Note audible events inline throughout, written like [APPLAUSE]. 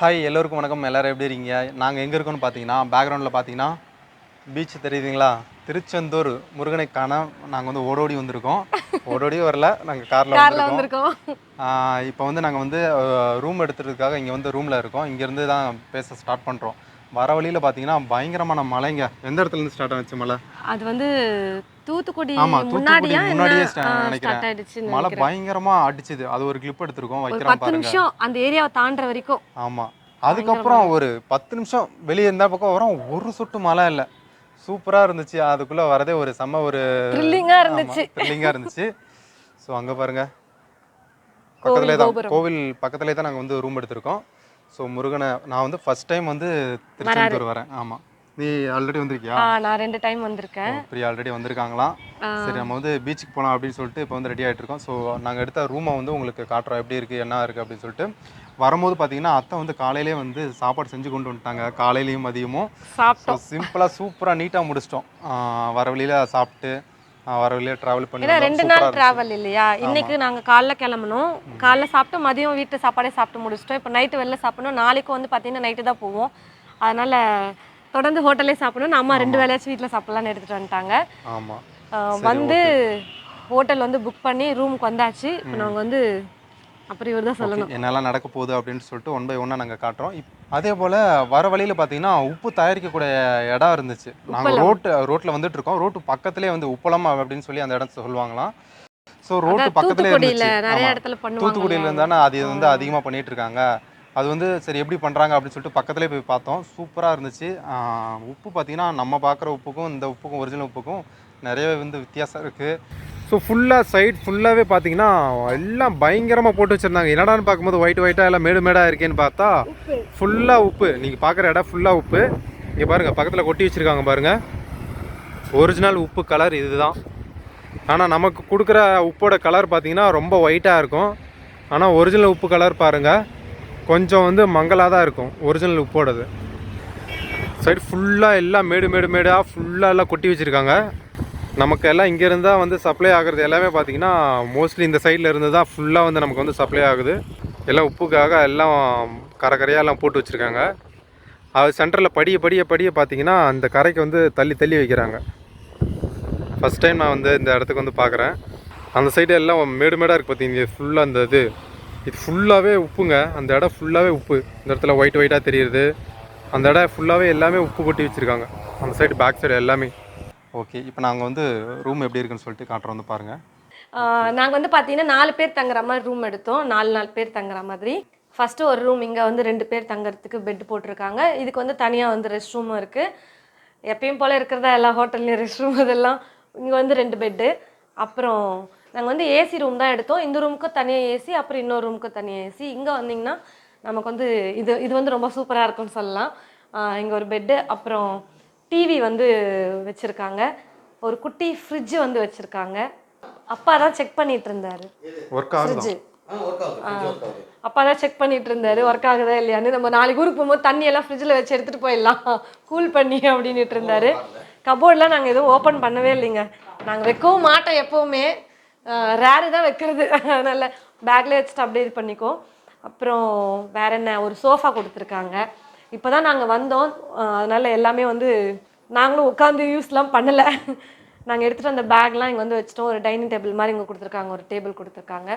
Hi எல்லோருக்கும் வணக்கம். எல்லாரும் எப்படி இருக்கீங்க? நாங்கள் எங்கே இருக்கோம்னு பார்த்தீங்கன்னா பேக்ரவுண்டில் பார்த்தீங்கன்னா பீச் தெரியுதுங்களா? திருச்செந்தூர் முருகனை காண நாங்கள் வந்து ஓடோடி வந்திருக்கோம். ஓடோடி வரல. நாங்கள் காரில் வந்திருக்கோம். இப்போ வந்து நாங்கள் வந்து ரூம் எடுத்துறதுக்காக இங்கே வந்து ரூமில் இருக்கோம். இங்கேருந்து தான் பேச ஸ்டார்ட் பண்ணுறோம் வர வழியில் பார்த்தீங்கன்னா பயங்கரமான மலைங்க. எந்த இடத்துல இருந்து ஸ்டார்ட் ஆச்சு மலை? அது வந்து தூத்துக்குடி ஆமா, தூத்துக்குடி முன்னாடியா நினைக்கிறேன். மழை. பயங்கரமா அடிச்சுது. அது ஒரு கிளிப் எடுத்திருக்கோம் வைக்கிறோம் பத்து நிமிஷம் அந்த ஏரியாவை தாண்டுற வரைக்கும். ஆமா. அதுக்கப்புறம் ஒரு பத்து நிமிஷம் வெளியே இருந்த பக்கம் வரோம் ஒரு சொட்டு மழை இல்லை. சூப்பரா இருந்துச்சு. அதுக்குள்ள வரதே ஒரு செம்ம ஒரு த்ரில்லிங்கா இருந்துச்சு. த்ரில்லிங்கா இருந்துச்சு. ஸோ அங்க பாருங்க. பக்கத்துலேயே தான். கோவில் பக்கத்துலேயே தான் நாங்கள் வந்து ரூம் எடுத்திருக்கோம். ஸோ முருகனை நான் வந்து ஃபர்ஸ்ட் டைம் வந்து திருச்செந்தூர் வரேன். ஆமா. நீ ஆல்ரெடி வந்திருக்கியா? நான் ரெண்டு டைம் வந்திருக்கேன். பிரியா ஆல்ரெடி வந்திருக்காங்களாம். சரி நம்ம வந்து பீச்சுக்கு போகலாம் அப்படின்னு சொல்லிட்டு இப்போ வந்து ரெடி ஆகிட்டு இருக்கோம். ஸோ நாங்கள் எடுத்த ரூமை வந்து உங்களுக்கு காட்டுறோம். எப்படி இருக்குது என்ன இருக்குது அப்படின்னு சொல்லிட்டு. வரும்போது பார்த்தீங்கன்னா அத்தை வந்து காலையிலே வந்து சாப்பாடு செஞ்சு கொண்டு வந்துட்டாங்க. காலையிலையும் மதியமும். சாப்பிட்டோம். சிம்பிளாக சூப்பராக நீட்டாக முடிச்சிட்டோம். வர வழியில் சாப்பிட்டு வர ட்ராவல் பண்ணி. ரெண்டு நாள். டிராவல் இல்லையா? இன்னைக்கு நாங்க காலைல கிளம்பணும் காலைல சாப்பிட்டு மதியம் வீட்டு சாப்பாடே சாப்பிட்டு முடிச்சிட்டோம். இப்போ நைட்டு வெளில சாப்பிடணும். நாளைக்கு வந்து பார்த்தீங்கன்னா நைட்டு தான் போவோம். அதனால தொடர்ந்து ஹோட்டல்லே சாப்பிடணும். அம்மா ரெண்டு வேலையாச்சும் வீட்டில் சாப்பிடலாம்னு எடுத்துட்டு வந்துட்டாங்க. ஆமாம் வந்து ஹோட்டல் வந்து புக் பண்ணி ரூமுக்கு வந்தாச்சு. இப்போ நாங்கள் வந்து அப்புறம் இவர் தான் சொல்லணும். என்னெல்லாம் நடக்க போகுது அப்படின்னு சொல்லிட்டு ஒன் பை ஒன்னாக நாங்கள் காட்டுறோம். அதே போல் வர வழியில் பார்த்தீங்கன்னா உப்பு தயாரிக்கக்கூடிய இடம் இருந்துச்சு. நாங்கள் ரோட்டு ரோட்டில் வந்துட்டு இருக்கோம். ரோட்டு பக்கத்துலேயே வந்து உப்பளம் அப்படின்னு சொல்லி அந்த இடத்த சொல்லுவாங்களாம். ஸோ ரோட்டு பக்கத்துலேயே இருந்துச்சு. நிறைய ஆமா. இடத்துல தூத்துக்குடியில இருந்தானே அது வந்து அதிகமாக பண்ணிட்டு இருக்காங்க. அது வந்து சரி எப்படி பண்ணுறாங்க அப்படின்னு சொல்லிட்டு பக்கத்துலேயே போய் பார்த்தோம். சூப்பராக இருந்துச்சு. உப்பு பார்த்தீங்கன்னா நம்ம பார்க்குற உப்புக்கும் இந்த உப்புக்கும் ஒரிஜினல் உப்புக்கும் நிறைய வந்து வித்தியாசம் இருக்குது ஸோ ஃபுல்லாக சைட் ஃபுல்லாகவே பார்த்தீங்கன்னா எல்லாம் பயங்கரமாக போட்டு வச்சுருந்தாங்க. என்னடான்னு பார்க்கும்போது ஒயிட் ஒயிட்டாக எல்லாம் மேடு மேடாக இருக்கேன்னு பார்த்தா ஃபுல்லாக உப்பு. நீங்கள் பார்க்குற இடம் ஃபுல்லாக உப்பு. இங்கே பாருங்கள் பக்கத்தில் கொட்டி வச்சுருக்காங்க பாருங்கள் ஒரிஜினல் உப்பு கலர் இதுதான். ஆனால் நமக்கு கொடுக்குற உப்போட கலர் பார்த்தீங்கன்னா ரொம்ப ஒயிட்டாக இருக்கும். ஆனால் ஒரிஜினல் உப்பு கலர் பாருங்கள் கொஞ்சம் வந்து மங்கலாக தான் இருக்கும் ஒரிஜினல் உப்போடது. சைடு ஃபுல்லாக எல்லாம் மேடு மேடு மேடாக ஃபுல்லாக எல்லாம் கொட்டி வச்சுருக்காங்க. நமக்கு எல்லாம் இங்கே இருந்தால் வந்து சப்ளை ஆகிறது எல்லாமே பார்த்தீங்கன்னா மோஸ்ட்லி இந்த சைடில் இருந்து தான் ஃபுல்லாக வந்து நமக்கு வந்து சப்ளை ஆகுது. எல்லாம் உப்புக்காக எல்லாம் கரை கரையாக எல்லாம் போட்டு வச்சுருக்காங்க. அது சென்டரில் படிய படிய படிய பார்த்தீங்கன்னா அந்த கரைக்கு வந்து தள்ளி தள்ளி வைக்கிறாங்க. ஃபஸ்ட் டைம் நான் வந்து இந்த இடத்துக்கு வந்து பார்க்குறேன் அந்த சைடு எல்லாம் மேடு மேடாக இருக்குது பார்த்தீங்க ஃபுல்லாக அந்த இது. இது ஃபுல்லாகவே உப்புங்க. அந்த இடம் ஃபுல்லாகவே உப்பு. இந்த இடத்துல ஒயிட் ஒயிட்டாக தெரியுது. அந்த இடம் ஃபுல்லாகவே எல்லாமே உப்பு கொட்டி வச்சுருக்காங்க. அந்த சைடு பேக் சைடு எல்லாமே. ஓகே இப்போ நாங்கள் வந்து ரூம் எப்படி இருக்குன்னு சொல்லிட்டு காட்டுறோம் வந்து பாருங்கள் நாங்கள் வந்து பார்த்தீங்கன்னா நாலு பேர் தங்குற மாதிரி ரூம் எடுத்தோம். நாலு நாலு பேர் தங்குற மாதிரி. ஃபஸ்ட்டு ஒரு ரூம் இங்கே வந்து ரெண்டு பேர் தங்குறதுக்கு பெட் போட்டிருக்காங்க. இதுக்கு வந்து தனியாக வந்து ரெஸ்ட் ரூமும் இருக்குது எப்பயும் போல் இருக்கிறதா எல்லா ஹோட்டல்லையும் ரெஸ்ட் ரூம் இதெல்லாம் இங்கே வந்து ரெண்டு பெட்டு அப்புறம் நாங்கள் வந்து ஏசி ரூம் தான் எடுத்தோம். இந்த ரூமுக்கு தனியாக ஏசி அப்புறம் இன்னொரு ரூமுக்கு தனியாக ஏசி இங்கே வந்தீங்கன்னா நமக்கு வந்து இது இது வந்து ரொம்ப சூப்பராக இருக்கும்னு சொல்லலாம். இங்கே ஒரு பெட்டு அப்புறம் டிவி வந்து வச்சுருக்காங்க. ஒரு குட்டி ஃப்ரிட்ஜ் வந்து வச்சுருக்காங்க. அப்பா தான் செக் பண்ணிட்டு இருந்தாரு. ஃப்ரிட்ஜ் அப்பா தான் செக் பண்ணிட்டு இருந்தாரு. ஒர்க் ஆகுதா இல்லையான்னு நம்ம நாளைக்கு ஊருக்கு போகும்போது தண்ணி எல்லாம் ஃப்ரிட்ஜில் வச்சு எடுத்துட்டு போயிடலாம். கூல் பண்ணி அப்படின்னுட்டு இருந்தாரு. கபோர்ட்லாம் நாங்கள் எதுவும் ஓப்பன் பண்ணவே இல்லைங்க. நாங்கள் வைக்கவும் மாட்டோம் எப்போவுமே. ரேரு தான் வைக்கிறது. அதனால பேக்ல வச்சுட்டு அப்படியே இது பண்ணிக்கோ அப்புறம் வேற என்ன? ஒரு சோஃபா கொடுத்துருக்காங்க. இப்போ தான் நாங்கள் வந்தோம் அதனால எல்லாமே வந்து நாங்களும் உட்காந்து யூஸ்லாம் பண்ணலை. நாங்கள் எடுத்துகிட்டு அந்த பேக்லாம் இங்கே வந்து வச்சுட்டோம். ஒரு டைனிங் டேபிள் மாதிரி இங்கே கொடுத்துருக்காங்க. ஒரு டேபிள் கொடுத்துருக்காங்க.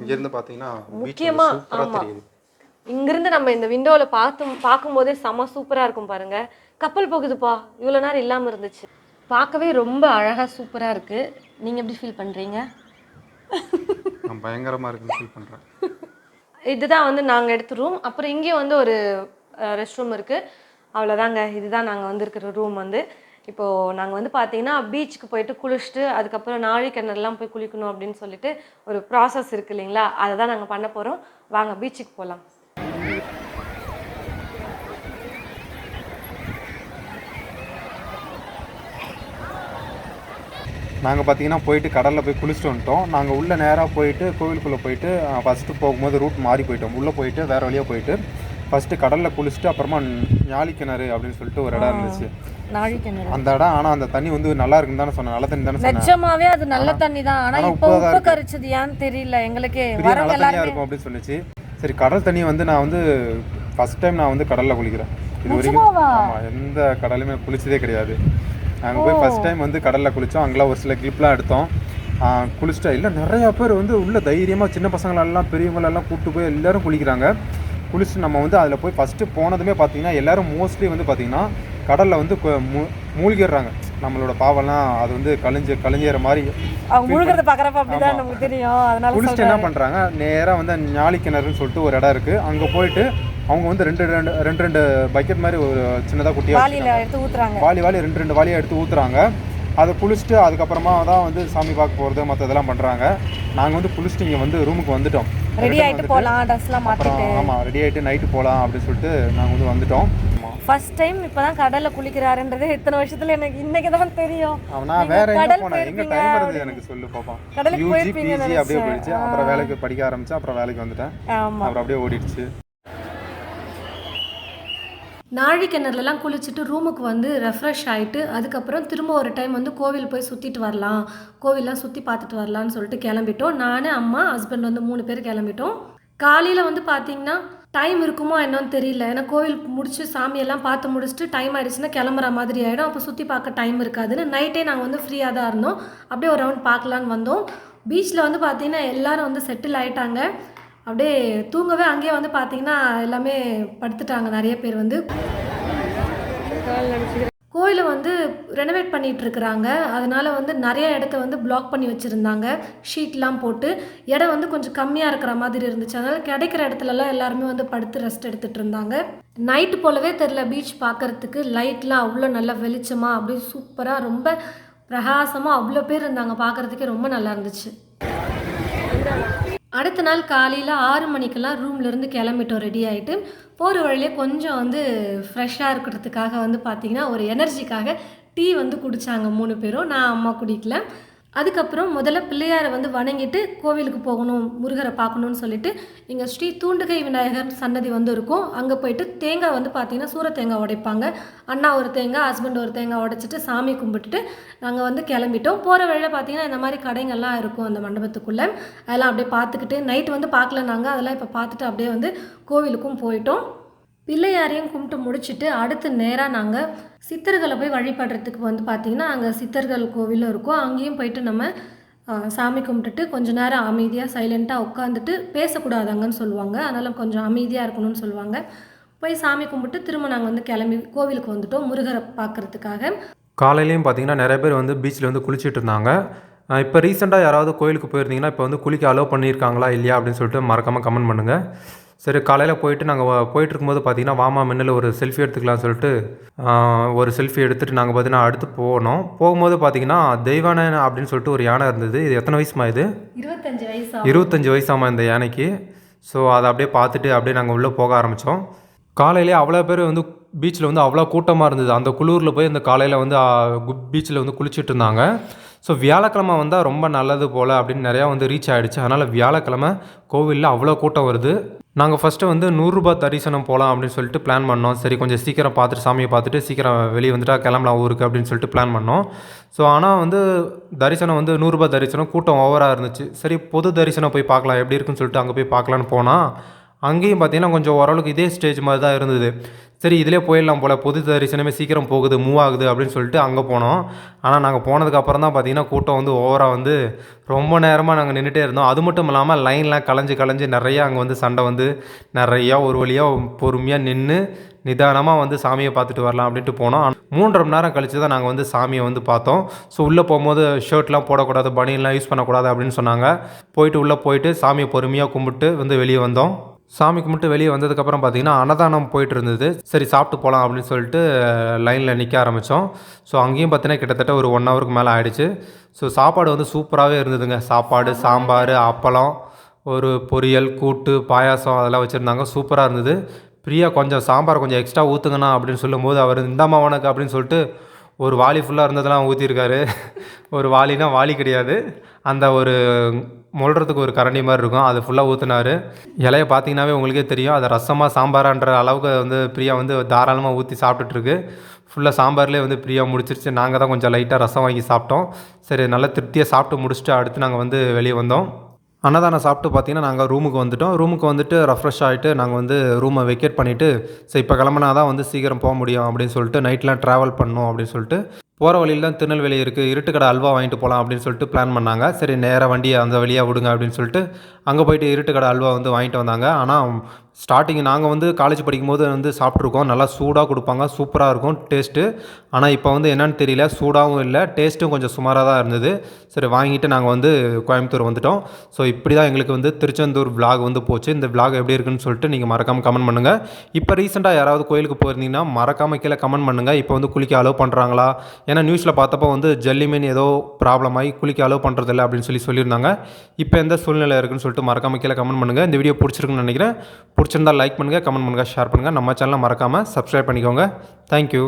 இங்கேருந்து பார்த்தீங்கன்னா முக்கியமா, சூப்பராக ஆமா. தெரியுது. இங்கிருந்து நம்ம இந்த விண்டோவில் பார்த்து பார்க்கும்போதே செம சூப்பராக இருக்கும் பாருங்க. கப்பல் போகுதுப்பா. இவ்வளோ நேரம் இல்லாமல் இருந்துச்சு. பார்க்கவே ரொம்ப அழகாக சூப்பராக இருக்கு. நீங்கள் எப்படி ஃபீல் பண்ணுறீங்க நான் பயங்கரமாக இருக்குன்னு ஃபீல் பண்ணுறேன் இதுதான் வந்து நாங்கள் எடுத்த ரூம் அப்புறம் இங்கேயும் வந்து ஒரு ரெஸ்ட் ரூம் இருக்குது அவ்வளோதாங்க இதுதான் நாங்கள் வந்திருக்கிற ரூம் வந்து. இப்போது நாங்கள் வந்து பார்த்தீங்கன்னா பீச்சுக்கு போயிட்டு குளிச்சுட்டு அதுக்கப்புறம் நாழி கிணறுலாம் போய் குளிக்கணும் அப்படின்னு சொல்லிட்டு ஒரு ப்ராசஸ் இருக்கு இல்லைங்களா? அதை தான் நாங்கள் பண்ண போகிறோம் வாங்க பீச்சுக்கு போகலாம் நாங்கள் பார்த்தீங்கன்னா போயிட்டு கடலில் போய் குளிச்சுட்டு வந்துட்டோம். நாங்கள் உள்ளே நேராக போயிட்டு கோவிலுக்குள்ளே போயிட்டு ஃபஸ்ட்டு போகும்போது ரூட் மாறி போயிட்டோம். உள்ளே போயிட்டு வேறு வழியாக போயிட்டு ஃபஸ்ட்டு கடலில் குளிச்சுட்டு அப்புறமா ஞாலி கிணறு அப்படின்னு சொல்லிட்டு ஒரு இடம் இருந்துச்சு. அந்த இடம் ஆனால் அந்த தண்ணி வந்து நல்லா இருக்குன்னு தானே சொன்னேன் நல்ல தண்ணி தானே நிஜமாவே அது நல்ல தண்ணி தான். ஆனா ஆனா இப்போ உப்பு. கரிச்சது ஏன்னு தெரியல எங்களுக்கே. நல்ல எல்லாருமே இருக்கும் அப்படின்னு சொன்னுச்சு. சரி கடல் தண்ணி வந்து நான் வந்து ஃபஸ்ட் டைம் நான் வந்து கடலில் குளிக்கிறேன். இது வரைக்கும் ஆமாம் எந்த கடலுமே குளிச்சதே கிடையாது. நாங்கள் போய் ஃபஸ்ட் டைம் வந்து கடலில் குளித்தோம் அங்கெல்லாம் ஒரு சில கிளிப்லாம் எடுத்தோம். குளிச்சுட்டா இல்லை நிறையா பேர் வந்து உள்ள தைரியமாக சின்ன பசங்களெல்லாம் பெரியவங்களெல்லாம் கூப்பிட்டு போய் எல்லாரும் குளிக்கிறாங்க. குளிச்சுட்டு நம்ம வந்து அதில் போய் ஃபஸ்ட்டு போனதுமே பார்த்தீங்கன்னா எல்லாரும் மோஸ்ட்லி வந்து பார்த்தீங்கன்னா கடலில் வந்து மூழ்கிடுறாங்க. நம்மளோட பாவம்லாம் அது வந்து கழிஞ்சு கழிஞ்சேற மாதிரி முழுகிறத பார்க்குறப்ப அப்படிதான் நமக்கு தெரியும். அதனால குளிச்சுட்டு என்ன பண்ணுறாங்க நேராக வந்து ஞாலி கிணறுன்னு சொல்லிட்டு ஒரு இடம் இருக்குது அங்கே போயிட்டு அவங்க வந்து ரெண்டு ரெண்டு ரெண்டு ரெண்டு பக்கெட் மாதிரி ஒரு சின்னதாக குட்டியாக எடுத்து ஊத்துறாங்க. வாளி வாளி ரெண்டு ரெண்டு வாளியாக எடுத்து ஊற்றுறாங்க அதை குளிச்சுட்டு அதுக்கப்புறமா தான் வந்து சாமி பார்க்க போகிறது மற்ற இதெல்லாம் பண்ணுறாங்க நாங்கள் வந்து குளிச்சுட்டு இங்கே வந்து ரூமுக்கு வந்துட்டோம். ரெடி ஆயிட்டு போலாம் ட்ரெஸ் எல்லாம் அப்புறம் மாத்திட்டு. ஆமாம் ரெடி ஆகிட்டு நைட்டு போகலாம் அப்படின்னு சொல்லிட்டு நாங்கள் வந்து வந்துட்டோம். ஃபர்ஸ்ட் டைம் இப்பதான் கடல்ல குளிக்கிறாருன்றது இத்தனை வருஷத்துல எனக்கு இன்னைக்கு தான் தெரியும் நான் வேற எங்க போனேன்? எங்க போயிருப்பீங்க. டைம் இருந்தது எனக்கு சொல்லு பாப்போம் கடலுக்கு பிஜி அப்படியே. போயிடுச்சு. அப்புறம் வேலைக்கு படிக்க ஆரம்பிச்சேன் அப்புறம் வேலைக்கு வந்துட்டேன். ஆமா. அப்புறம் அப்படியே ஓடிடுச்சு. நாழி கிணறுலலாம் குளிச்சுட்டு ரூமுக்கு வந்து ரெஃப்ரெஷ் ஆகிட்டு அதுக்கப்புறம் திரும்ப ஒரு டைம் வந்து கோவில் போய் சுற்றிட்டு வரலாம். கோவிலெலாம் சுற்றி பார்த்துட்டு வரலான்னு சொல்லிட்டு கிளம்பிட்டோம். நான் அம்மா ஹஸ்பண்ட் வந்து மூணு பேர் கிளம்பிட்டோம். காலையில் வந்து பார்த்தீங்கன்னா டைம் இருக்குமோ என்னன்னு தெரியல. ஏன்னா கோவில் முடிச்சு சாமியெல்லாம் பார்த்து முடிச்சுட்டு டைம் ஆகிடுச்சுன்னா கிளம்புற மாதிரி ஆகிடும் அப்போ சுற்றி பார்க்க டைம் இருக்காதுன்னு நைட்டே நாங்கள் வந்து ஃப்ரீயாக தான் இருந்தோம். அப்படியே ஒரு ரவுண்ட் பார்க்கலான்னு வந்தோம். பீச்சில் வந்து பார்த்தீங்கன்னா எல்லாரும் வந்து செட்டில் ஆகிட்டாங்க அப்படியே தூங்கவே அங்கேயே வந்து பார்த்தீங்கன்னா எல்லாமே படுத்துட்டாங்க. நிறைய பேர் வந்து கோயிலை வந்து ரெனோவேட் பண்ணிட்டு இருக்கிறாங்க. அதனால வந்து நிறைய இடத்த வந்து பிளாக் பண்ணி வச்சுருந்தாங்க. ஷீட்லாம் போட்டு இடம் வந்து கொஞ்சம் கம்மியாக இருக்கிற மாதிரி இருந்துச்சு. அதனால் கிடைக்கிற இடத்துலலாம் எல்லாருமே வந்து படுத்து ரெஸ்ட் எடுத்துகிட்டு இருந்தாங்க. நைட்டு போலவே தெரில பீச் பார்க்குறதுக்கு லைட்லாம் அவ்வளோ நல்லா வெளிச்சமாக அப்படியே சூப்பராக ரொம்ப பிரகாசமாக அவ்வளோ பேர் இருந்தாங்க. பார்க்கறதுக்கே ரொம்ப நல்லா இருந்துச்சு. அடுத்த நாள் காலையில் ஆறு மணிக்கெல்லாம் ரூம்லேருந்து கிளம்பிட்டோம் ரெடி ஆகிட்டு போகிற வழியிலே கொஞ்சம் வந்து ஃப்ரெஷ்ஷாக இருக்கிறதுக்காக வந்து பார்த்திங்கன்னா ஒரு எனர்ஜிக்காக டீ வந்து குடித்தாங்க மூணு பேரும். நான் அம்மா குடிக்கல. அதுக்கப்புறம் முதல்ல பிள்ளையாரை வந்து வணங்கிட்டு கோவிலுக்கு போகணும் முருகரை பார்க்கணும்னு சொல்லிட்டு இங்கே ஸ்ரீ தூண்டுகை விநாயகர் சன்னதி வந்து இருக்கும். அங்கே போயிட்டு தேங்காய் வந்து பார்த்தீங்கன்னா சூர தேங்காய் உடைப்பாங்க. அண்ணா ஒரு தேங்காய் ஹஸ்பண்ட் ஒரு தேங்காய் உடைச்சிட்டு சாமி கும்பிட்டுட்டு நாங்கள் வந்து கிளம்பிட்டோம். போகிற வழியில் பார்த்தீங்கன்னா இந்த மாதிரி கடைங்கள்லாம் இருக்கும் அந்த மண்டபத்துக்குள்ளே. அதெல்லாம் அப்படியே பார்த்துக்கிட்டு நைட் வந்து பார்க்கல நாங்கள் அதெல்லாம் இப்போ பார்த்துட்டு அப்படியே வந்து கோவிலுக்கும் போயிட்டோம். பிள்ளையாரையும் கும்பிட்டு முடிச்சுட்டு அடுத்து நேராக நாங்கள் சித்தர்களை போய் வழிபடுறதுக்கு வந்து பார்த்திங்கன்னா அங்கே சித்தர்கள் கோவிலும் இருக்கும். அங்கேயும் போயிட்டு நம்ம சாமி கும்பிட்டுட்டு கொஞ்ச நேரம் அமைதியாக சைலண்ட்டாக உட்காந்துட்டு பேசக்கூடாதாங்கன்னு சொல்லுவாங்க. அதனால் கொஞ்சம் அமைதியாக இருக்கணும்னு சொல்லுவாங்க. போய் சாமி கும்பிட்டு திரும்ப நாங்கள் வந்து கிளம்பி கோவிலுக்கு வந்துட்டோம் முருகரை பார்க்கறதுக்காக காலையிலையும் பார்த்தீங்கன்னா நிறைய பேர் வந்து பீச்சில் வந்து குளிச்சிட்டு இருந்தாங்க. இப்போ ரீசெண்டாக யாராவது கோயிலுக்கு போயிருந்தீங்கன்னா இப்போ வந்து குளிக்க அலோவ் பண்ணியிருக்காங்களா இல்லையா அப்படின்னு சொல்லிட்டு மறக்காமல் கமெண்ட் பண்ணுங்கள் சரி காலையில் போயிட்டு நாங்கள் போயிட்டு இருக்கும்போது பார்த்தீங்கன்னா வாமா மின்னல் ஒரு செல்ஃபி எடுத்துக்கலாம்னு சொல்லிட்டு ஒரு செல்ஃபி எடுத்துகிட்டு நாங்கள் பார்த்தீங்கன்னா அடுத்து போனோம். போகும்போது பார்த்தீங்கன்னா தெய்வான அப்படின்னு சொல்லிட்டு ஒரு யானை இருந்தது. இது எத்தனை வயசுமா இது? இருபத்தஞ்சு வயசு இருபத்தஞ்சி வயசாமா இந்த யானைக்கு? ஸோ அதை அப்படியே பார்த்துட்டு அப்படியே நாங்கள் உள்ளே போக ஆரம்பித்தோம் காலையிலே அவ்வளோ பேர் வந்து பீச்சில் வந்து அவ்வளோ கூட்டமாக இருந்தது. அந்த குளூரில் போய் இந்த காலையில் வந்து பீச்சில் வந்து குளிச்சுட்டு இருந்தாங்க. ஸோ வியாழக்கிழமை வந்தால் ரொம்ப நல்லது போல் அப்படின்னு நிறையா வந்து ரீச் ஆகிடுச்சு அதனால் வியாழக்கிழமை கோவிலில் அவ்வளோ கூட்டம் வருது. நாங்கள் ஃபஸ்ட்டு வந்து நூறுரூபா தரிசனம் போகலாம் அப்படின்னு சொல்லிட்டு பிளான் பண்ணோம். சரி கொஞ்சம் சீக்கிரம் பார்த்துட்டு சாமியை பார்த்துட்டு சீக்கிரம் வெளியே வந்துட்டா கிளம்பலாம் ஊருக்கு அப்படின்னு சொல்லிட்டு பிளான் பண்ணோம். ஸோ ஆனால் வந்து தரிசனம் வந்து நூறுரூபா தரிசனம் கூட்டம் ஓவராக இருந்துச்சு. சரி பொது தரிசனம் போய் பார்க்கலாம் எப்படி இருக்குன்னு சொல்லிட்டு அங்கே போய் பார்க்கலான்னு போனால் அங்கேயும் பார்த்தீங்கன்னா கொஞ்சம் ஓரளவுக்கு இதே ஸ்டேஜ் மாதிரி தான் இருந்தது. சரி இதிலே போயிடலாம் போல். பொது தரிசனமே சீக்கிரம் போகுது மூவ் ஆகுது அப்படின்னு சொல்லிட்டு அங்கே போனோம். ஆனால் நாங்கள் போனதுக்கப்புறம் தான் பார்த்தீங்கன்னா கூட்டம் வந்து ஓவராக வந்து ரொம்ப நேரமாக நாங்கள் நின்றுட்டே இருந்தோம். அது மட்டும் இல்லாமல் லைன்லாம் கலைஞ்சு கலைஞ்சு நிறையா அங்கே வந்து சண்டை வந்து நிறையா ஒரு வழியாக பொறுமையாக நின்று நிதானமாக வந்து சாமியை பார்த்துட்டு வரலாம் அப்படின்ட்டு போனோம். மூன்றரை மணி நேரம் கழிச்சு தான் நாங்கள் வந்து சாமியை வந்து பார்த்தோம். ஸோ உள்ளே போகும்போது ஷர்ட்லாம் போடக்கூடாது பனியன்லாம் யூஸ் பண்ணக்கூடாது அப்படின்னு சொன்னாங்க. போயிட்டு உள்ளே போயிட்டு சாமியை பொறுமையாக கும்பிட்டு வந்து வெளியே வந்தோம். சாமி கும்பிட்டு வெளியே வந்ததுக்கப்புறம் பார்த்தீங்கன்னா அன்னதானம் போயிட்டு இருந்தது சரி சாப்பிட்டு போகலாம் அப்படின்னு சொல்லிட்டு லைனில் நிற்க ஆரம்பித்தோம் ஸோ அங்கேயும் பார்த்தீங்கன்னா கிட்டத்தட்ட ஒரு ஒன் ஹவருக்கு மேலே ஆயிடுச்சு. ஸோ சாப்பாடு வந்து சூப்பராகவே இருந்ததுங்க. சாப்பாடு சாம்பார் அப்பளம் ஒரு பொரியல் கூட்டு பாயாசம் அதெல்லாம் வச்சுருந்தாங்க. சூப்பராக இருந்தது. பிரியா கொஞ்சம் சாம்பார் கொஞ்சம் எக்ஸ்ட்ரா ஊற்றுங்கண்ணா அப்படின்னு சொல்லும்போது அவர் இந்தாமா உனக்கு அப்படின்னு சொல்லிட்டு ஒரு வாலி ஃபுல்லாக இருந்ததெல்லாம் ஊற்றிருக்காரு [LAUGHS] ஒரு வாலினா வாலி கிடையாது. அந்த ஒரு மொழ்றதுக்கு ஒரு கரண்டி மாதிரி இருக்கும். அது ஃபுல்லாக ஊற்றினாரு இலையை பார்த்தீங்கன்னாவே உங்களுக்கே தெரியும். அதை ரசமாக சாம்பாரான்ற அளவுக்கு வந்து பிரியா வந்து தாராளமாக ஊற்றி சாப்பிட்டுட்ருக்கு ஃபுல்லாக சாம்பார்லேயே வந்து பிரியா முடிச்சிருச்சு. நாங்கள் தான் கொஞ்சம் லைட்டாக ரசம் வாங்கி சாப்பிட்டோம். சரி நல்லா திருப்தியாக சாப்பிட்டு முடிச்சுட்டு அடுத்து நாங்கள் வந்து வெளியே வந்தோம். அன்னதானம் சாப்பிட்டு பார்த்தீங்கன்னா நாங்கள் ரூமுக்கு வந்துட்டோம். ரூமுக்கு வந்துட்டு ரெஃப்ரெஷ் ஆகிட்டு நாங்கள் வந்து ரூமை வெக்கேட் பண்ணிவிட்டு சரி இப்போ கிளம்புனா தான் வந்து சீக்கிரம் போக முடியும் அப்படின்னு சொல்லிட்டு நைட்லாம் ட்ராவல் பண்ணோம் அப்படின்னு சொல்லிட்டு போகிற வழியில் தான் திருநெல்வேலி இருக்குது இருட்டுக்கடை அல்வா வாங்கிட்டு போகலாம் அப்படின்னு சொல்லிட்டு பிளான் பண்ணாங்க. சரி நேராக வண்டியை அந்த வழியாக விடுங்க அப்படின்னு சொல்லிட்டு அங்கே போயிட்டு இருட்டுக்கடை அல்வா வந்து வாங்கிட்டு வந்தாங்க. ஆனால் ஸ்டார்டிங் நாங்கள் வந்து காலேஜ் படிக்கும்போது வந்து சாப்பிட்ருக்கோம் நல்லா சூடாக கொடுப்பாங்க. சூப்பராக இருக்கும். டேஸ்ட்டு ஆனால் இப்போ வந்து என்னன்னு தெரியல. சூடாகவும் இல்லை. டேஸ்ட்டும் கொஞ்சம் சுமாராக தான் இருந்தது. சரி வாங்கிட்டு நாங்கள் வந்து கோயம்புத்தூர் வந்துட்டோம். ஸோ இப்படி தான் எங்களுக்கு வந்து திருச்செந்தூர் விலாக் வந்து போச்சு. இந்த விலாக் எப்படி இருக்குன்னு சொல்லிட்டு நீங்கள் மறக்காமல் கமெண்ட் பண்ணுங்கள் இப்போ ரீசெண்டாக யாராவது கோயிலுக்கு போயிருந்தீங்கன்னா மறக்காமல் கீழே கமெண்ட் பண்ணுங்கள் இப்போ வந்து குளிக்க அலோவ் பண்ணுறாங்களா ஏன்னா நியூஸில் பார்த்தப்போ வந்து ஜல்லிமீன் ஏதோ ப்ராப்ளம் ஆகி குளிக்க அலோவ் பண்ணுறதில்ல அப்படின்னு சொல்லி சொல்லியிருந்தாங்க. இப்போ எந்த சூழ்நிலை இருக்குன்னு சொல்லிட்டு மறக்காமல் கீழே கமெண்ட் பண்ணுங்கள் இந்த வீடியோ பிடிச்சிருக்குன்னு நினைக்கிறேன். பிடிச்சிருந்தா லைக் பண்ணுங்கள் கமெண்ட் பண்ணுங்கள் ஷேர் பண்ணுங்கள் நம்ம சேனலை மறக்காமல் சப்ஸ்கிரைப் பண்ணிக்கோங்க. தேங்க்யூ